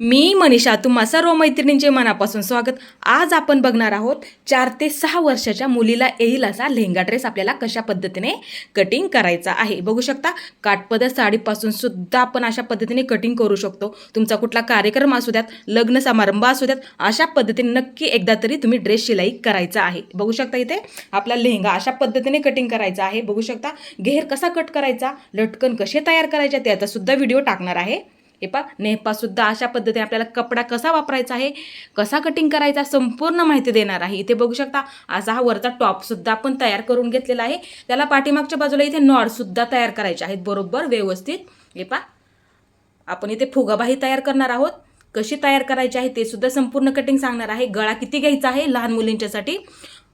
मी मनीषा तुम्हा सर्व मैत्रिणींचे मनापासून स्वागत. आज आपण बघणार आहोत चार ते सहा वर्षाच्या मुलीला येईल असा लेहंगा ड्रेस आपल्याला कशा पद्धतीने कटिंग करायचा आहे. बघू शकता काठपदर साडीपासून सुद्धा आपण अशा पद्धतीने कटिंग करू शकतो. तुमचा कुठला कार्यक्रम असू द्यात लग्न समारंभ असू द्यात अशा पद्धतीने नक्की एकदा तरी तुम्ही ड्रेस शिलाई करायचा आहे. बघू शकता इथे आपला लेहंगा अशा पद्धतीने कटिंग करायचा आहे. बघू शकता घेर कसा कट करायचा लटकन कसे तयार करायचे त्याचा सुद्धा व्हिडिओ टाकणार आहे. हे पा नेहपासुद्धा अशा पद्धतीने आपल्याला कपडा कसा वापरायचा आहे कसा कटिंग करायचा संपूर्ण माहिती देणार आहे. इथे बघू शकता असा हा वरचा टॉपसुद्धा आपण तयार करून घेतलेला आहे. त्याला पाठीमागच्या बाजूला इथे नॉडसुद्धा तयार करायचे आहेत बरोबर व्यवस्थित. हे पा आपण इथे फुगाबाही तयार करणार आहोत. कशी तयार करायची आहे ते सुद्धा संपूर्ण कटिंग सांगणार आहे. गळा किती घ्यायचा आहे लहान मुलींच्यासाठी.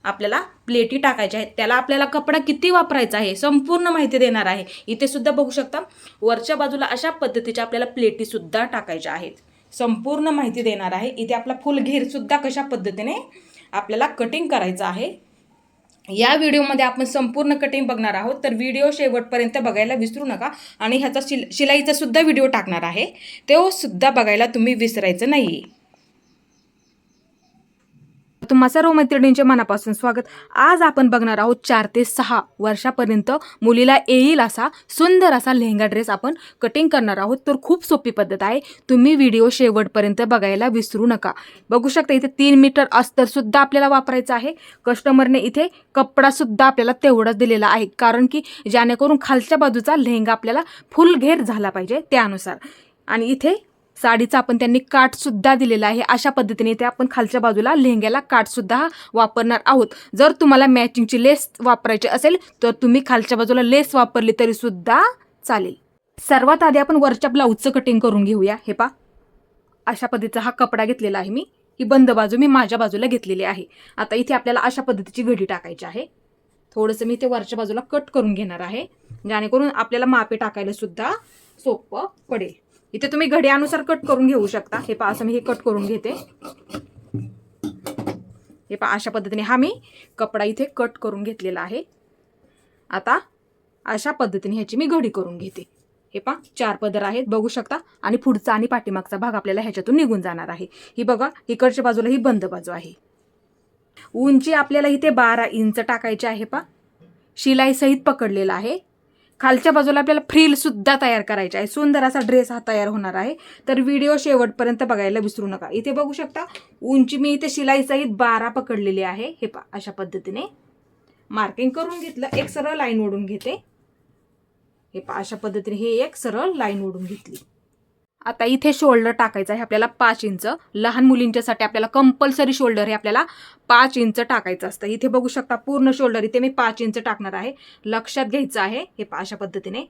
आपल्याला प्लेटी टाकायच्या आहेत. त्याला आपल्याला कपडा किती वापरायचा आहे संपूर्ण माहिती देणार आहे. इथे सुद्धा बघू शकता वरच्या बाजूला अशा पद्धतीच्या आपल्याला प्लेटी सुद्धा टाकायच्या आहेत. संपूर्ण माहिती देणार आहे. इथे आपला फुल घेरसुद्धा कशा पद्धतीने आपल्याला कटिंग करायचं आहे. या व्हिडिओमध्ये आपण संपूर्ण कटिंग बघणार आहोत. तर व्हिडिओ शेवटपर्यंत बघायला विसरू नका. आणि ह्याचा शिल शिलाईचा सुद्धा व्हिडिओ टाकणार आहे. तो सुद्धा बघायला तुम्ही विसरायचं नाही तुम्हा सर्व मैत्रिणींचे मनापासून स्वागत. आज आपण बघणार आहोत चार ते सहा वर्षापर्यंत मुलीला येईल असा सुंदर असा लेहंगा ड्रेस आपण कटिंग करणार आहोत. तर खूप सोपी पद्धत आहे. तुम्ही व्हिडिओ शेवटपर्यंत बघायला विसरू नका. बघू शकता इथे तीन मीटर अस्तर सुद्धा आपल्याला वापरायचं आहे. कस्टमरने इथे कपडा सुद्धा आपल्याला तेवढाच दिलेला आहे. कारण की जेणेकरून खालच्या बाजूचा लेहंगा आपल्याला फुल घेर झाला पाहिजे त्यानुसार. आणि इथे साडीचा आपण त्यांनी काठसुद्धा दिलेला आहे. अशा पद्धतीने ते आपण खालच्या बाजूला लेहंग्याला काठसुद्धा वापरणार आहोत. जर तुम्हाला मॅचिंगची लेस वापरायची असेल तर तुम्ही खालच्या बाजूला लेस वापरली तरी सुद्धा चालेल. सर्वात आधी आपण वरच्या ब्लाऊजचं कटिंग करून घेऊया. हे पा अशा पद्धतीचा हा कपडा घेतलेला आहे मी. ही बंद बाजू मी माझ्या बाजूला घेतलेली आहे. आता इथे आपल्याला अशा पद्धतीची घडी टाकायची आहे. थोडंसं मी ते वरच्या बाजूला कट करून घेणार आहे. जेणेकरून आपल्याला मापे टाकायला सुद्धा सोपं पडेल. इथे तुम्ही घड्यानुसार कट करून घेऊ शकता. हे पहा असं मी हे कट करून घेते. हे पहा अशा पद्धतीने हा मी कपडा इथे कट करून घेतलेला आहे. आता अशा पद्धतीने ह्याची मी घडी करून घेते. हे पहा चार पदर आहेत बघू शकता. आणि पुढचा आणि पाठीमागचा भाग आपल्याला ह्याच्यातून निघून जाणार आहे. ही बघा इकडच्या बाजूला ही बंद बाजू आहे. उंची आपल्याला इथे बारा इंच टाकायची आहे पा शिलाई सहित पकडलेला आहे. खालच्या बाजूला आपल्याला फ्रीलसुद्धा तयार करायचे आहे. सुंदर असा ड्रेस हा तयार होणार आहे. तर व्हिडिओ शेवटपर्यंत बघायला विसरू नका. इथे बघू शकता उंची मी इथे शिलाई सहित बारा पकडलेली आहे. हे पा अशा पद्धतीने मार्किंग करून घेतलं. एक सरळ लाईन ओढून घेते. हे पा अशा पद्धतीने हे एक सरळ लाईन ओढून घेतली. आता इथे शोल्डर टाकायचं आहे आपल्याला पाच इंच. लहान मुलींच्यासाठी आपल्याला कंपल्सरी शोल्डर हे आपल्याला पाच इंच टाकायचं असतं. इथे बघू शकता पूर्ण शोल्डर. इथे मी पाच इंच टाकणार आहे. लक्षात घ्यायचं आहे. हे पा- अशा पद्धतीने.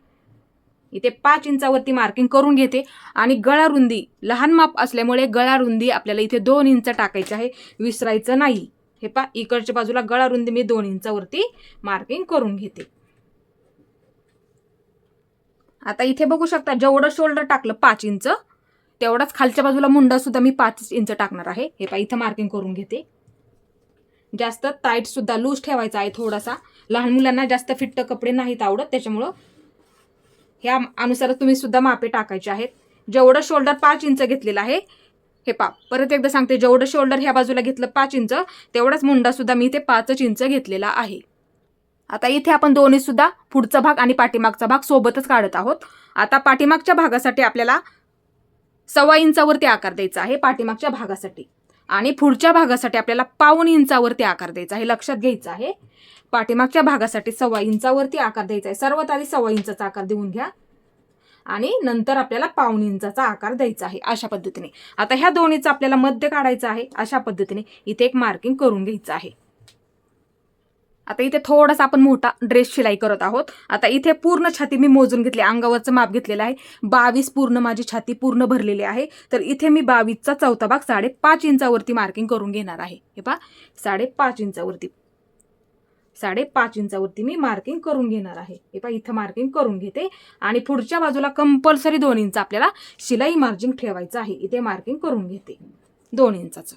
इथे पाच इंचावरती मार्किंग करून घेते. आणि गळा रुंदी लहान माप असल्यामुळे गळा रुंदी आपल्याला इथे दोन इंच टाकायची आहे. विसरायचं नाही. हे पा इकडच्या बाजूला गळा रुंदी मी दोन इंचावरती मार्किंग करून घेते. आता इथे बघू शकता जेवढं शोल्डर टाकलं पाच इंच तेवढाच खालच्या बाजूला मुंडा सुद्धा मी पाच इंच टाकणार आहे. हे पा इथं मार्किंग करून घेते. जास्त टाईट सुद्धा लूज ठेवायचा आहे थोडासा. लहान मुलांना जास्त फिट्ट कपडे नाहीत आवडत त्याच्यामुळं ह्या अनुसार तुम्ही सुद्धा मापे टाकायचे आहेत. जेवढं शोल्डर पाच इंच घेतलेलं आहे हे पा परत एकदा सांगते जेवढं शोल्डर ह्या बाजूला घेतलं पाच इंच तेवढाच मुंडा सुद्धा मी इथे पाचच इंच घेतलेला आहे. आता इथे आपण दोन्ही सुद्धा पुढचा भाग आणि पाठीमागचा भाग सोबतच काढत आहोत. आता पाठीमागच्या भागासाठी आपल्याला सव्वा इंचावरती आकार द्यायचा आहे पाठीमागच्या भागासाठी. आणि पुढच्या भागासाठी आपल्याला पाऊन इंचावरती आकार द्यायचा आहे लक्षात घ्यायचं आहे. पाठीमागच्या भागासाठी सव्वा इंचावरती आकार द्यायचा आहे. सर्वात आधी सव्वा इंचाचा आकार देऊन घ्या. आणि नंतर आपल्याला पाऊन इंचाचा आकार द्यायचा आहे अशा पद्धतीने. आता ह्या दोन्हीचा आपल्याला मध्य काढायचं आहे अशा पद्धतीने इथे एक मार्किंग करून घ्यायचं आहे. आता इथे थोडासा आपण मोठा ड्रेस शिलाई करत आहोत. आता इथे पूर्ण छाती मी मोजून घेतली. अंगावरचं माप घेतलेलं आहे. बावीस पूर्ण माझी छाती पूर्ण भरलेली आहे. तर इथे मी बावीसचा चौथा भाग साडेपाच इंचावरती मार्किंग करून घेणार आहे. हे पहा साडेपाच इंचावरती. साडेपाच इंचावरती मी मार्किंग करून घेणार आहे. हे पहा इथं मार्किंग करून घेते. आणि पुढच्या बाजूला कंपल्सरी दोन इंच आपल्याला शिलाई मार्जिन ठेवायचं आहे. इथे मार्किंग करून घेते. दोन इंचाचं.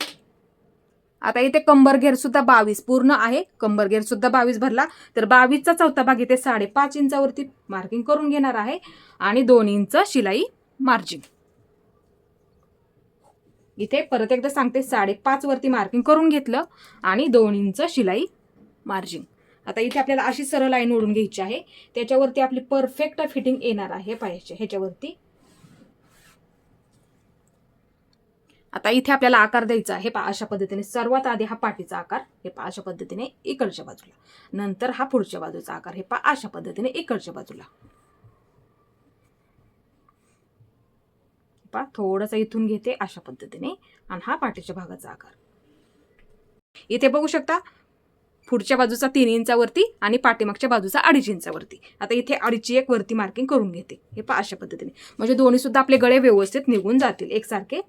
आता इथे कंबर घेर सुद्धा बावीस पूर्ण आहे. कंबर घेर सुद्धा बावीस भरला. तर बावीसचा चौथा भाग इथे साडेपाच इंचावरती मार्किंग करून घेणार आहे. आणि दोन इंच शिलाई मार्जिन इथे परत एकदा सांगते साडेपाच वरती मार्किंग करून घेतलं आणि दोन इंच शिलाई मार्जिन आता इथे आपल्याला अशी सरळ लाईन ओढून घ्यायची आहे. त्याच्यावरती आपली परफेक्ट फिटिंग येणार आहे. पाहिजे ह्याच्यावरती. आता इथे आपल्याला आकार द्यायचा आहे. पा अशा पद्धतीने सर्वात आधी हा पाठीचा आकार हे पा अशा पद्धतीने इकडच्या बाजूला. नंतर हा पुढच्या बाजूचा आकार हे पा अशा पद्धतीने इकडच्या बाजूला. पा थोडासा इथून घेते अशा पद्धतीने आणि हा पाठीच्या भागाचा आकार. इथे बघू शकता पुढच्या बाजूचा तीन इंचावरती आणि पाठीमागच्या बाजूचा अडीच इंचावरती. आता इथे अडीचची एक वरती मार्किंग करून घेते. हे पा अशा पद्धतीने. म्हणजे दोन्ही सुद्धा आपले गळे व्यवस्थित निघून जातील. एकसारखे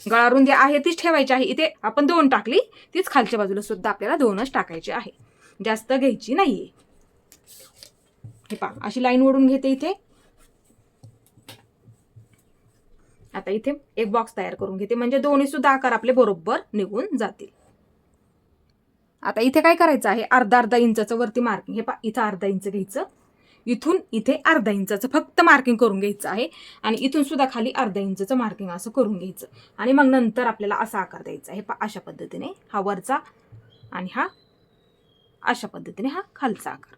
गळा रुंदी आहे तीच ठेवायची आहे. इथे आपण दोन टाकली तीच खालच्या बाजूला सुद्धा आपल्याला दोनच टाकायची आहे. जास्त घ्यायची नाहीये. हे पा अशी लाईन ओढून घेते इथे. आता इथे एक बॉक्स तयार करून घेते. म्हणजे दोन्ही सुद्धा आकार आपले बरोबर निघून जातील. आता इथे काय करायचं आहे? अर्धा अर्धा इंचाचं वरती मार्किंग हे पा इथं अर्धा इंच घ्यायचं. इथून इथे अर्धा इंचाचं फक्त मार्किंग करून घ्यायचं आहे. आणि इथून सुद्धा खाली अर्धा इंचाचं मार्किंग असं करून घ्यायचं. आणि मग नंतर आपल्याला असा आकार द्यायचा आहे. पा अशा पद्धतीने हा वरचा आणि हा अशा पद्धतीने हा खालचा आकार.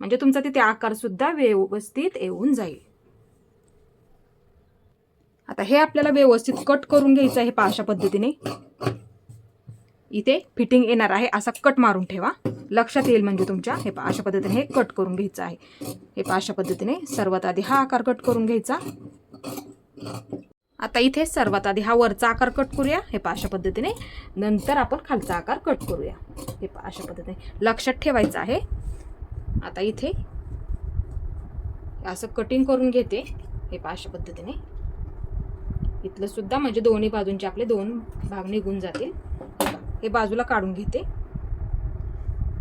म्हणजे तुमचा तिथे आकार सुद्धा व्यवस्थित येऊन जाईल. आता हे आपल्याला व्यवस्थित कट करून घ्यायचं आहे पा अशा पद्धतीने. इथे फिटिंग येणार आहे. असा कट मारून ठेवा. लक्षात येईल म्हणजे तुमच्या. हे पा अशा पद्धतीने हे कट करून घ्यायचं आहे. हे पा अशा पद्धतीने सर्वात आधी हा आकार कट करून घ्यायचा. आता इथे सर्वात आधी हा वरचा आकार कट करूया. हे पा अशा पद्धतीने. नंतर आपण खालचा आकार कट करूया. हे पा अशा पद्धतीने. लक्षात ठेवायचं आहे. आता इथे असं कटिंग करून घेते. हे पा अशा पद्धतीने. इथलं सुद्धा म्हणजे दोन्ही बाजूंचे आपले दोन भाग निघून जातील. हे बाजूला काढून घेते.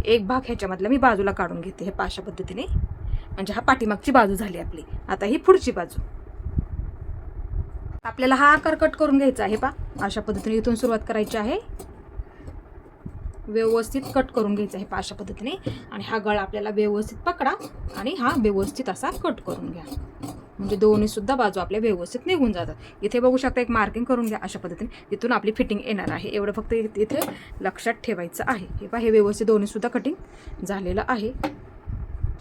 एक भाग ह्याच्यामधला मी बाजूला काढून घेते हे पाशा पद्धतीने. म्हणजे हा पाठीमागची बाजू झाली आपली. आता ही पुढची बाजू. आपल्याला हा आकार कट करून घ्यायचा आहे पा. अशा पद्धतीने इथून सुरुवात करायची आहे. व्यवस्थित कट करून घ्यायचा आहे पा अशा पद्धतीने. आणि हा गळा आपल्याला व्यवस्थित पकडा आणि हा व्यवस्थित असा कट करून घ्या. म्हणजे दोन्ही सुद्धा बाजू आपल्या व्यवस्थित निघून जातात. इथे बघू शकता एक मार्किंग करून घ्या अशा पद्धतीने. इथून आपली फिटिंग येणार आहे. एवढं फक्त इथे लक्षात ठेवायचं आहे. हे पहा हे व्यवस्थित दोन्ही सुद्धा कटिंग झालेलं आहे.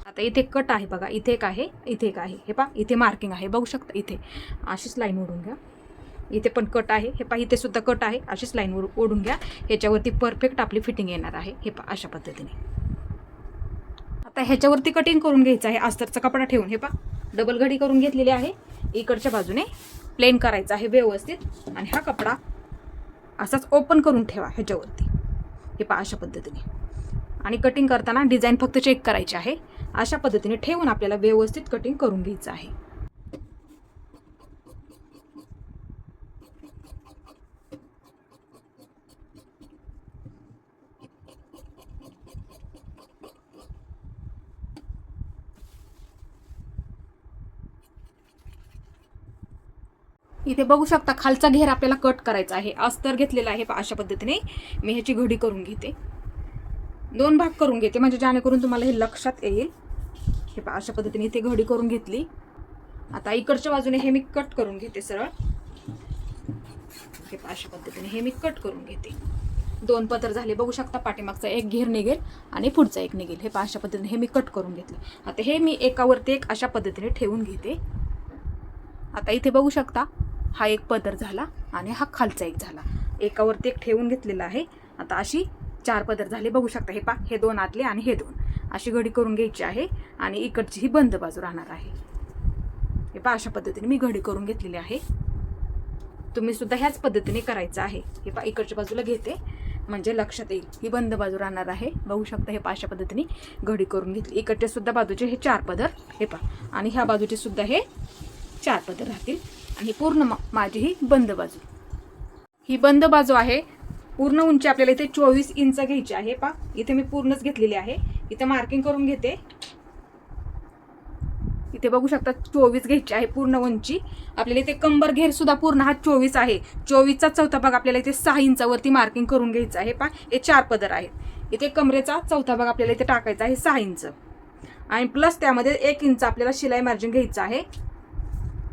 आता इथे कट आहे बघा. इथे एक आहे इथे एक आहे. हे पहा इथे मार्किंग आहे. बघू शकता इथे. अशीच लाईन ओढून घ्या. इथे पण कट आहे. हे पहा इथे सुद्धा कट आहे. अशीच लाईन ओढून घ्या. ह्याच्यावरती परफेक्ट आपली फिटिंग येणार आहे. हे पहा अशा पद्धतीने. आता ह्याच्यावरती कटिंग करून घ्यायचं आहे. अस्तरचा कपडा ठेवून. हे पहा. डबल घडी करून घेतलेली आहे. इकडच्या बाजूने प्लेन करायचं आहे व्यवस्थित. आणि हा कपडा असाच ओपन करून ठेवा ह्याच्यावरती. हे पहा अशा पद्धतीने. आणि कटिंग करताना डिझाईन फक्त चेक करायची आहे. अशा पद्धतीने ठेवून आपल्याला व्यवस्थित कटिंग करून घ्यायचं आहे. इथे बघू शकता खालचा घेर आपल्याला कट करायचा आहे. अस्तर घेतलेला आहे अशा पद्धतीने. मी ह्याची घडी करून घेते. दोन भाग करून घेते म्हणजे जेणेकरून तुम्हाला हे लक्षात येईल. हे पहा अशा पद्धतीने इथे घडी करून घेतली. आता इकडच्या बाजूने हे मी कट करून घेते सरळ. हे पहा अशा पद्धतीने हे मी कट करून घेते. दोन पदर झाले बघू शकता पाठीमागचा एक घेर निघेल आणि पुढचा एक निघेल. हे पहा अशा पद्धतीने हे मी कट करून घेतले. आता हे मी एकावरती एक अशा पद्धतीने ठेवून घेते. आता इथे बघू शकता हा एक पदर झाला आणि हा खालचा एक झाला. एकावरती एक ठेवून घेतलेला आहे. आता अशी चार पदर झाले. बघू शकता हे पा हे दोन आतले आणि हे दोन. अशी घडी करून घ्यायची आहे आणि इकडची ही बंद बाजू राहणार आहे. हे पा अशा पद्धतीने मी घडी करून घेतलेली आहे. तुम्ही सुद्धा ह्याच पद्धतीने करायचं आहे. हे पा इकडच्या बाजूला घेते. म्हणजे लक्षात येईल ही बंद बाजू राहणार आहे. बघू शकता हे पा अशा पद्धतीने घडी करून घेतली. इकडच्या सुद्धा बाजूचे हे चार पदर हे पा आणि ह्या बाजूचे सुद्धा हे चार पदर राहतील. आणि पूर्ण मा माझी ही बंद बाजू. ही बंद बाजू आहे. पूर्ण उंची आपल्याला इथे चोवीस इंच घ्यायची आहे. पा इथे मी पूर्णच घेतलेली आहे. इथे मार्किंग करून घेते. इथे बघू शकता चोवीस घ्यायची आहे पूर्ण उंची. आपल्याला इथे कंबर घेर सुद्धा पूर्ण हा चोवीस आहे. चोवीसचा चौथा भाग आपल्याला इथे सहा इंचावरती मार्किंग करून घ्यायचं आहे. पा हे चार पदर आहेत. इथे कमरेचा चौथा भाग आपल्याला इथे टाकायचा आहे सहा इंच. आणि प्लस त्यामध्ये एक इंच आपल्याला शिलाई मार्जिन घ्यायचं आहे.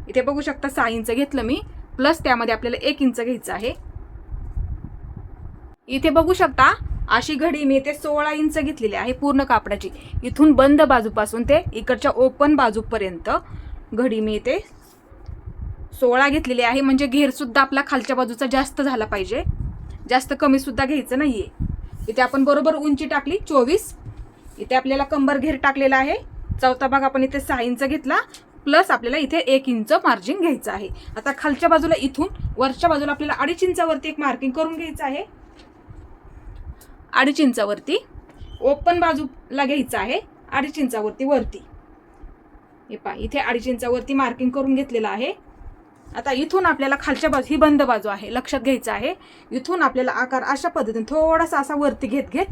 इथे बघू शकता सहा इंच घेतलं मी. प्लस त्यामध्ये आपल्याला एक इंच घ्यायचं आहे. इथे बघू शकता अशी घडी मी ते सोळा इंच घेतलेली आहे पूर्ण कापडाची. इथून बंद बाजूपासून ते इकडच्या ओपन बाजूपर्यंत घडी मी ते सोळा घेतलेली आहे. म्हणजे घेरसुद्धा आपला खालच्या बाजूचा जास्त झाला पाहिजे. जास्त कमीसुद्धा घ्यायचं घ्यायचं आहे इथे आपण बरोबर उंची टाकली चोवीस. इथे आपल्याला कंबर घेर टाकलेला आहे. चौथा भाग आपण इथे सहा इंच घेतला. प्लस आपल्याला इथे एक इंच मार्जिन घ्यायचं आहे. आता खालच्या बाजूला इथून वरच्या बाजूला आपल्याला अडीच इंचावरती एक मार्किंग करून घ्यायचं आहे. अडीच इंचावरती ओपन बाजूला घ्यायचं आहे. अडीच इंचावरती वरती. हे पहा इथे अडीच इंचावरती मार्किंग करून घेतलेलं आहे. आता इथून आपल्याला खालच्या बाजू ही बंद बाजू आहे लक्षात घ्यायचं आहे. इथून आपल्याला आकार अशा पद्धतीने थोडासा असा वरती घेत घेत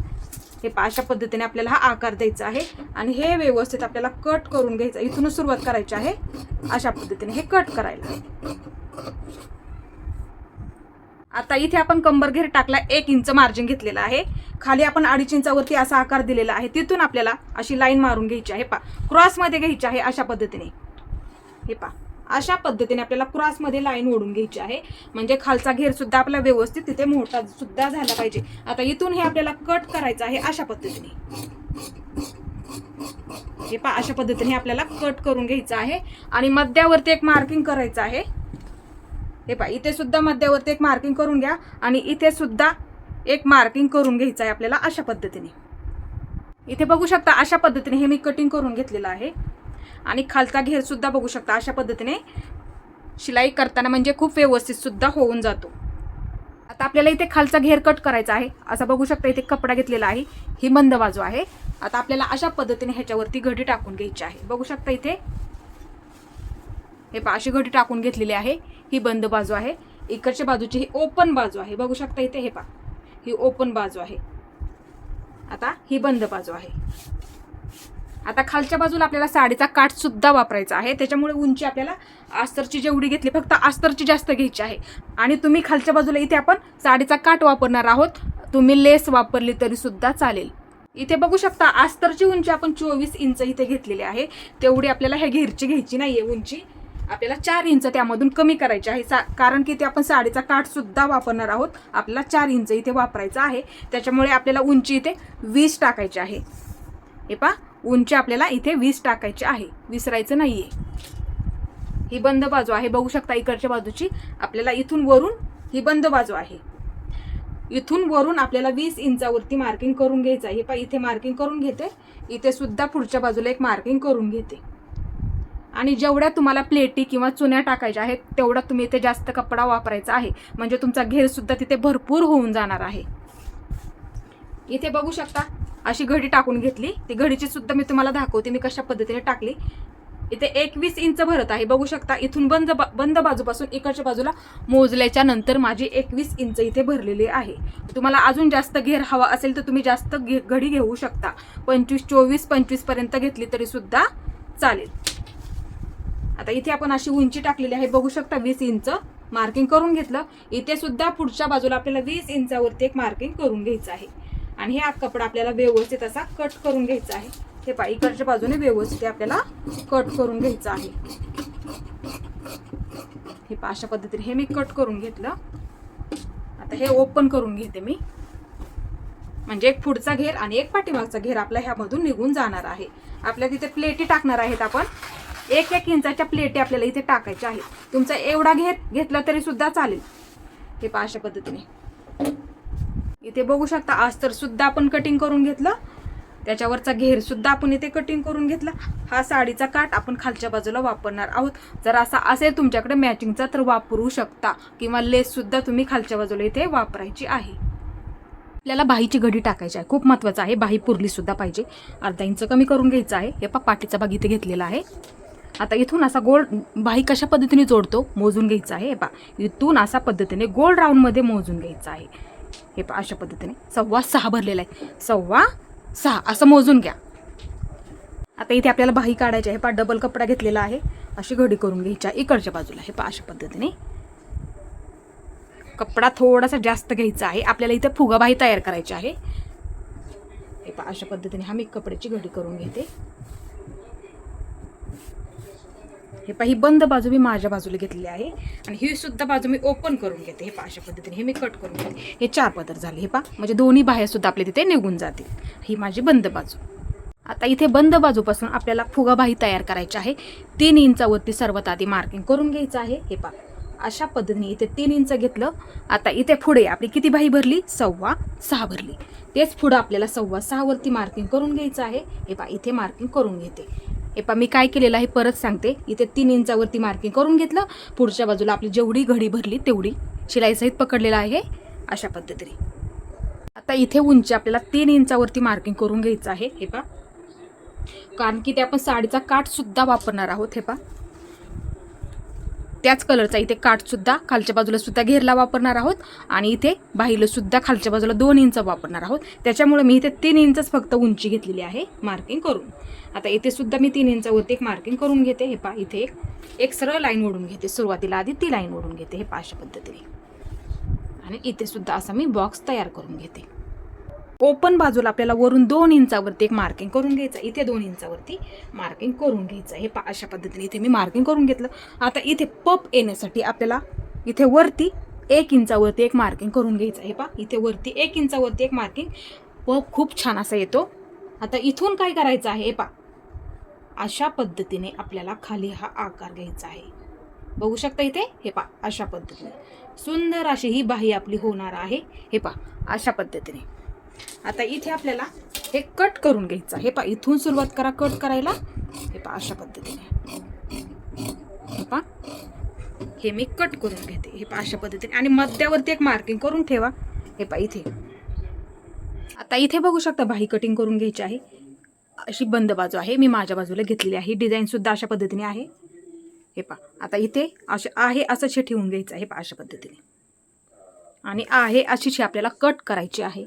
हे अशा पद्धतीने आपल्याला हा आकार द्यायचा आहे. आणि हे व्यवस्थित आपल्याला कट करून घ्यायचं. इथूनच सुरुवात करायची आहे. अशा पद्धतीने हे कट करायला. आता इथे आपण कंबर घेर टाकला एक इंच मार्जिन घेतलेला आहे. खाली आपण अडीच इंचावरती असा आकार दिलेला आहे. तिथून आपल्याला अशी लाईन मारून घ्यायची आहे. पा क्रॉसमध्ये घ्यायची आहे अशा पद्धतीने. हे पा अशा पद्धतीने आपल्याला क्रॉसमध्ये लाईन ओढून घ्यायची आहे. म्हणजे खालचा घेरसुद्धा आपला व्यवस्थित तिथे मोठा सुद्धा झाला पाहिजे. आता इथून हे आपल्याला कट करायचं आहे अशा पद्धतीने. हे पा अशा पद्धतीने आपल्याला कट करून घ्यायचं आहे. आणि मध्यावरती एक मार्किंग करायचं आहे. हे पा इथे सुद्धा मध्यावरती एक मार्किंग करून घ्या. आणि इथे सुद्धा एक मार्किंग करून घ्यायचं आहे आपल्याला अशा पद्धतीने. इथे बघू शकता अशा पद्धतीने हे मी कटिंग करून घेतलेलं आहे. आणि खालचा घेरसुद्धा बघू शकता अशा पद्धतीने शिलाई करताना म्हणजे खूप व्यवस्थितसुद्धा होऊन जातो. आता आपल्याला इथे खालचा घेर कट करायचा आहे. असं बघू शकता इथे कपडा घेतलेला आहे. ही बंद बाजू आहे. आता आपल्याला अशा पद्धतीने ह्याच्यावरती घडी टाकून घ्यायची आहे. बघू शकता इथे. हे पहा अशी घडी टाकून घेतलेली आहे. ही बंद बाजू आहे. इकडच्या बाजूची ही ओपन बाजू आहे. बघू शकता इथे हे पहा. ही ओपन बाजू आहे. आता ही बंद बाजू आहे. आता खालच्या बाजूला आपल्याला साडीचा काठ सुद्धा वापरायचा आहे. त्याच्यामुळे उंची आपल्याला अस्तरची जेवढी घेतली फक्त अस्तरची जास्त घ्यायची आहे. आणि तुम्ही खालच्या बाजूला इथे आपण साडीचा काठ वापरणार आहोत. तुम्ही लेस वापरली तरी सुद्धा चालेल. इथे बघू शकता अस्तरची उंची आपण चोवीस इंच इथे घेतलेली आहे. तेवढी आपल्याला ह्या घेरची घ्यायची नाहीये उंची. आपल्याला चार इंच त्यामधून कमी करायची आहे. सा कारण की ते आपण साडीचा काठसुद्धा वापरणार आहोत. आपल्याला चार इंच इथे वापरायचं आहे. त्याच्यामुळे आपल्याला उंची इथे वीस टाकायची आहे. हे पा उंची आपल्याला इथे वीस टाकायची आहे. विसरायचं नाहीये. ही बंद बाजू आहे. बघू शकता इकडच्या बाजूची. आपल्याला इथून वरून ही बंद बाजू आहे. इथून वरून आपल्याला वीस इंचावरती मार्किंग करून घ्यायचं आहे. हे पा इथे मार्किंग करून घेते. इथे सुद्धा पुढच्या बाजूला एक मार्किंग करून घेते. आणि जेवढ्या तुम्हाला प्लेटी किंवा चुन्या टाकायच्या आहेत तेवढा तुम्ही इथे जास्त कपडा वापरायचा आहे. म्हणजे तुमचा घेर सुद्धा तिथे भरपूर होऊन जाणार आहे. इथे बघू शकता अशी घडी टाकून घेतली. ती घडीची सुद्धा मी तुम्हाला दाखवते मी कशा पद्धतीने टाकली. इथे एकवीस इंच भरत आहे. बघू शकता इथून बंद बा- बंद बाजूपासून इकडच्या बाजूला मोजल्याच्या नंतर माझी एकवीस इंच इथे भरलेली आहे. तुम्हाला अजून जास्त घेर हवा असेल तर तुम्ही जास्त घे घडी घेऊ शकता. पंचवीस चोवीस पंचवीसपर्यंत घेतली तरी सुद्धा चालेल. आता इथे आपण अशी उंची टाकलेली आहे. बघू शकता वीस इंच मार्किंग करून घेतलं. इथे सुद्धा पुढच्या बाजूला आपल्याला वीस इंचावरती एक मार्किंग करून घ्यायचं आहे. आणि हा कपडा आपल्याला व्यवस्थित असा कट करून घ्यायचा आहे. हे पा इकडच्या बाजूने व्यवस्थित आपल्याला कट करून घ्यायचं आहे. हे पा अशा पद्धतीने हे मी कट करून घेतलं. आता हे ओपन करून घेते मी. म्हणजे एक पुढचा घेर आणि एक पाठीमागचा घेर आपला ह्यामधून निघून जाणार आहे. आपल्या तिथे प्लेटी टाकणार आहेत आपण. एक एक इंचाच्या प्लेटी आपल्याला इथे टाकायच्या आहेत. तुमचा एवढा घेर घेतला तरी सुद्धा चालेल. हे पा अशा पद्धतीने. इथे बघू शकता अस्तर सुद्धा आपण कटिंग करून घेतलं. त्याच्यावरचा घेर सुद्धा आपण इथे कटिंग करून घेतला. हा साडीचा काठ आपण खालच्या बाजूला वापरणार आहोत. जर असा असेल तुमच्याकडे मॅचिंगचा तर वापरू शकता. किंवा लेस सुद्धा तुम्ही खालच्या बाजूला इथे वापरायची आहे. आपल्याला बाहीची घडी टाकायची आहे. खूप महत्त्वाचं आहे. बाही पुरली सुद्धा पाहिजे. अर्धा इंच कमी करून घ्यायचं आहे. हे पा पाठीचा भाग इथे घेतलेला आहे. आता इथून असा गोल बाही कशा पद्धतीने जोडतो? मोजून घ्यायचा आहे. हे पा इथून असा पद्धतीने गोल राऊंडमध्ये मोजून घ्यायचा आहे. हे पा अशा पद्धतीने. सव्वा सहा भरलेला आहे. सव्वा सहा. असं मोजून घ्या. आता इथे आपल्याला बाही काढायची आहे. पा डबल कपडा घेतलेला आहे. अशी घडी करून घ्यायच्या इकडच्या बाजूला. हे पा अशा पद्धतीने. कपडा थोडासा जास्त घ्यायचा आहे. आपल्याला इथे फुगाबाही तयार करायची आहे. हे पहा अशा पद्धतीने हा मी कपड्याची घडी करून घेते. हे पहा ही बंद बाजू मी माझ्या बाजूला घेतलेली आहे आणि ही सुद्धा बाजू मी ओपन करून घेते. हे पा अशा पद्धतीने हे मी कट करून घेते. हे चार पदर झाले हे पा म्हणजे दोन्ही बाहेर सुद्धा आपल्या तिथे निघून जातील. ही माझी बंद बाजू. आता इथे बंद बाजूपासून आपल्याला फुगाबाही तयार करायची आहे. तीन इंचावरती सर्वात आधी मार्किंग करून घ्यायचं आहे. हे पा अशा पद्धतीने इथे तीन इंच घेतलं. आता इथे पुढे आपली किती बाही भरली? सव्वा सहा भरली. तेच पुढं आपल्याला सव्वा सहावरती मार्किंग करून घ्यायचं आहे. हे पा इथे मार्किंग करून घेते. हे मी काय केलेलं आहे परत सांगते. इथे तीन इंचावरती मार्किंग करून घेतलं. पुढच्या बाजूला आपली जेवढी घडी भरली तेवढी शिलाईसहित पकडलेला आहे. अशा पद्धतीने. आता इथे उंची आपल्याला तीन इंचावरती मार्किंग करून घ्यायचं आहे हे पहा. कारण की ते आपण साडीचा काठसुद्धा वापरणार आहोत हे पा त्याच कलरचा इथे काठसुद्धा खालच्या बाजूला सुद्धा घेरला वापरणार आहोत. आणि इथे बाहिलंसुद्धा खालच्या बाजूला दोन इंच वापरणार आहोत. त्याच्यामुळे मी इथे तीन इंचच फक्त उंची घेतलेली आहे मार्किंग करून. आता इथे सुद्धा मी तीन इंचावरती एक मार्किंग करून घेते. हे पा इथे एक एक सरळ लाईन ओढून घेते. सुरुवातीला आधी ती लाईन ओढून घेते. हे पहा अशा पद्धतीने. आणि इथे सुद्धा असा मी बॉक्स तयार करून घेते. ओपन बाजूला आपल्याला वरून दोन इंचावरती एक मार्किंग करून घ्यायचं. इथे दोन इंचावरती मार्किंग करून घ्यायचं. हे पा अशा पद्धतीने इथे मी मार्किंग करून घेतलं. आता इथे पप येण्यासाठी आपल्याला इथे वरती एक इंचावरती एक मार्किंग करून घ्यायचं. हे पा इथे वरती एक इंचावरती एक मार्किंग पप खूप छान असा येतो. आता इथून काय करायचं आहे? हे पा अशा पद्धतीने आपल्याला खाली हा आकार घ्यायचा आहे. बघू शकता इथे? हे पा अशा पद्धतीने. सुंदर अशी ही बाही आपली होणार आहे. हे पा अशा पद्धतीने. आता इथे आपल्याला हे कट करून घ्यायचं हे पा इथून सुरुवात करा कट करायला. हे पा अशा पद्धतीने. हे पा हे मी कट करून घेते. हे पा अशा पद्धतीने. आणि मध्यावरती एक मार्किंग करून ठेवा. हे पा इथे. आता इथे बघू शकता बाही कटिंग करून घ्यायची आहे. अशी बंद बाजू आहे. मी माझ्या बाजूला घेतलेली आहे. डिझाईनसुद्धा अशा पद्धतीने आहे. हे पा आता इथे असे आहे असं हे ठेवून घ्यायचं आहे. पा अशा पद्धतीने. आणि आहे अशीशी आपल्याला कट करायची आहे.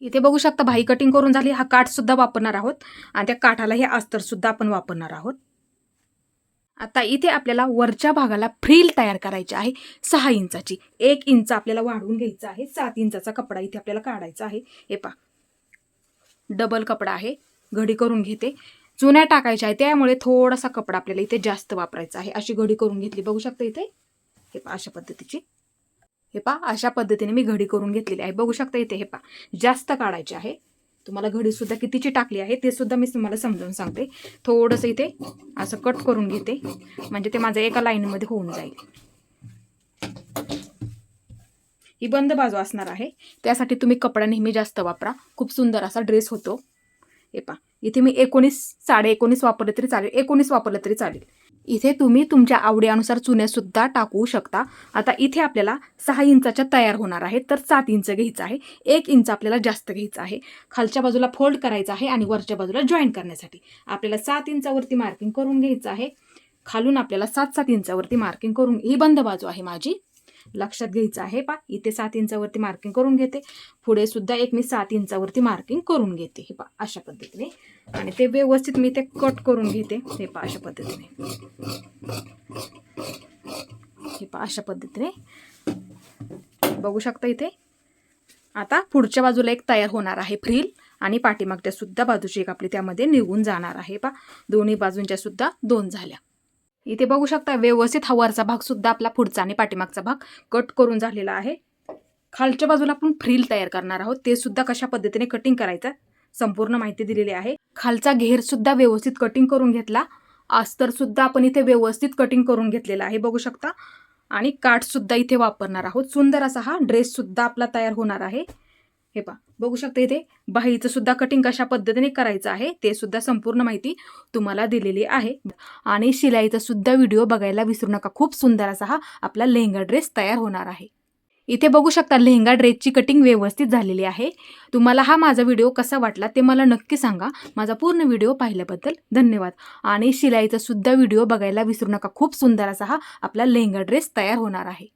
इथे बघू शकता भाई कटिंग करून झाली. हा काठ सुद्धा वापरणार आहोत. आणि त्या काठाला हे अस्तर सुद्धा आपण वापरणार आहोत. आता इथे आपल्याला वरच्या भागाला फ्रील तयार करायची आहे. सहा इंचाची. एक इंच आपल्याला वाढवून घ्यायचा आहे. सात इंचाचा कपडा इथे आपल्याला काढायचा आहे. हे पा डबल कपडा आहे. घडी करून घेते. जुन्या टाकायच्या आहे त्यामुळे थोडासा कपडा आपल्याला इथे जास्त वापरायचा आहे. अशी घडी करून घेतली. बघू शकता इथे. हे पा अशा पद्धतीची. हे पा अशा पद्धतीने मी घडी करून घेतलेली आहे. बघू शकता इथे हे पा जास्त काढायचे आहे. तुम्हाला घडी सुद्धा कितीची टाकली आहे ते सुद्धा मी तुम्हाला समजावून सांगते. थोडंसं इथे असं कट करून घेते म्हणजे ते माझं एका लाईनमध्ये होऊन जाईल. ही बंद बाजू असणार आहे. त्यासाठी तुम्ही कपडा नेहमी जास्त वापरा. खूप सुंदर असा ड्रेस होतो. हे पा इथे मी एकोणीस साडे एकोणीस वापरले तरी चालेल. एकोणीस वापरलं तरी चालेल. इथे तुम्ही तुमच्या आवडीनुसार चुन्यासुद्धा टाकू शकता. आता इथे आपल्याला सहा इंचाच्या तयार होणार आहेत. तर सात इंच घ्यायचं आहे. एक इंच आपल्याला जास्त घ्यायचं आहे. खालच्या बाजूला फोल्ड करायचं आहे आणि वरच्या बाजूला जॉईन करण्यासाठी. आपल्याला सात इंचावरती मार्किंग करून घ्यायचं आहे. खालून आपल्याला सात सात इंचावरती मार्किंग करून ही बंद बाजू आहे माझी. लक्षात घ्यायचं आहे पा इथे सात इंचावरती मार्किंग करून घेते. पुढे सुद्धा एक मी सात इंचावरती मार्किंग करून घेते. हे पा अशा पद्धतीने. आणि ते व्यवस्थित मी ते कट करून घेते. हे पा अशा पद्धतीने. हे पा अशा पद्धतीने. बघू शकता इथे. आता पुढच्या बाजूला एक तयार होणार आहे फ्रील आणि पाठीमागच्या सुद्धा बाजूची एक आपली त्यामध्ये निघून जाणार आहे पा दोन्ही बाजूंच्या सुद्धा दोन झाल्या. इथे बघू शकता व्यवस्थित हवारचा भाग सुद्धा आपला पुढचा आणि पाठीमागचा भाग कट करून झालेला आहे. खालच्या बाजूला आपण फ्रील तयार करणार आहोत. ते सुद्धा कशा पद्धतीने कटिंग करायचं संपूर्ण माहिती दिलेली आहे. खालचा घेर सुद्धा व्यवस्थित कटिंग करून घेतला. अस्तर सुद्धा आपण इथे व्यवस्थित कटिंग करून घेतलेला आहे बघू शकता. आणि काठ सुद्धा इथे वापरणार आहोत. सुंदर असा हा ड्रेस सुद्धा आपला तयार होणार आहे. हे पा बघू शकता इथे बाहीचं सुद्धा कटिंग कशा पद्धतीने करायचं आहे ते सुद्धा संपूर्ण माहिती तुम्हाला दिलेली आहे. आणि शिलाईचा सुद्धा व्हिडिओ बघायला विसरू नका खूप सुंदर असा हा आपला लेहंगा ड्रेस तयार होणार आहे. इथे बघू शकता लेहंगा ड्रेसची कटिंग व्यवस्थित झालेली आहे. तुम्हाला हा माझा व्हिडिओ कसा वाटला ते मला नक्की सांगा. माझा पूर्ण व्हिडिओ पाहिल्याबद्दल धन्यवाद. आणि शिलाईचा सुद्धा व्हिडिओ बघायला विसरू नका खूप सुंदर असा हा आपला लेहंगा ड्रेस तयार होणार आहे.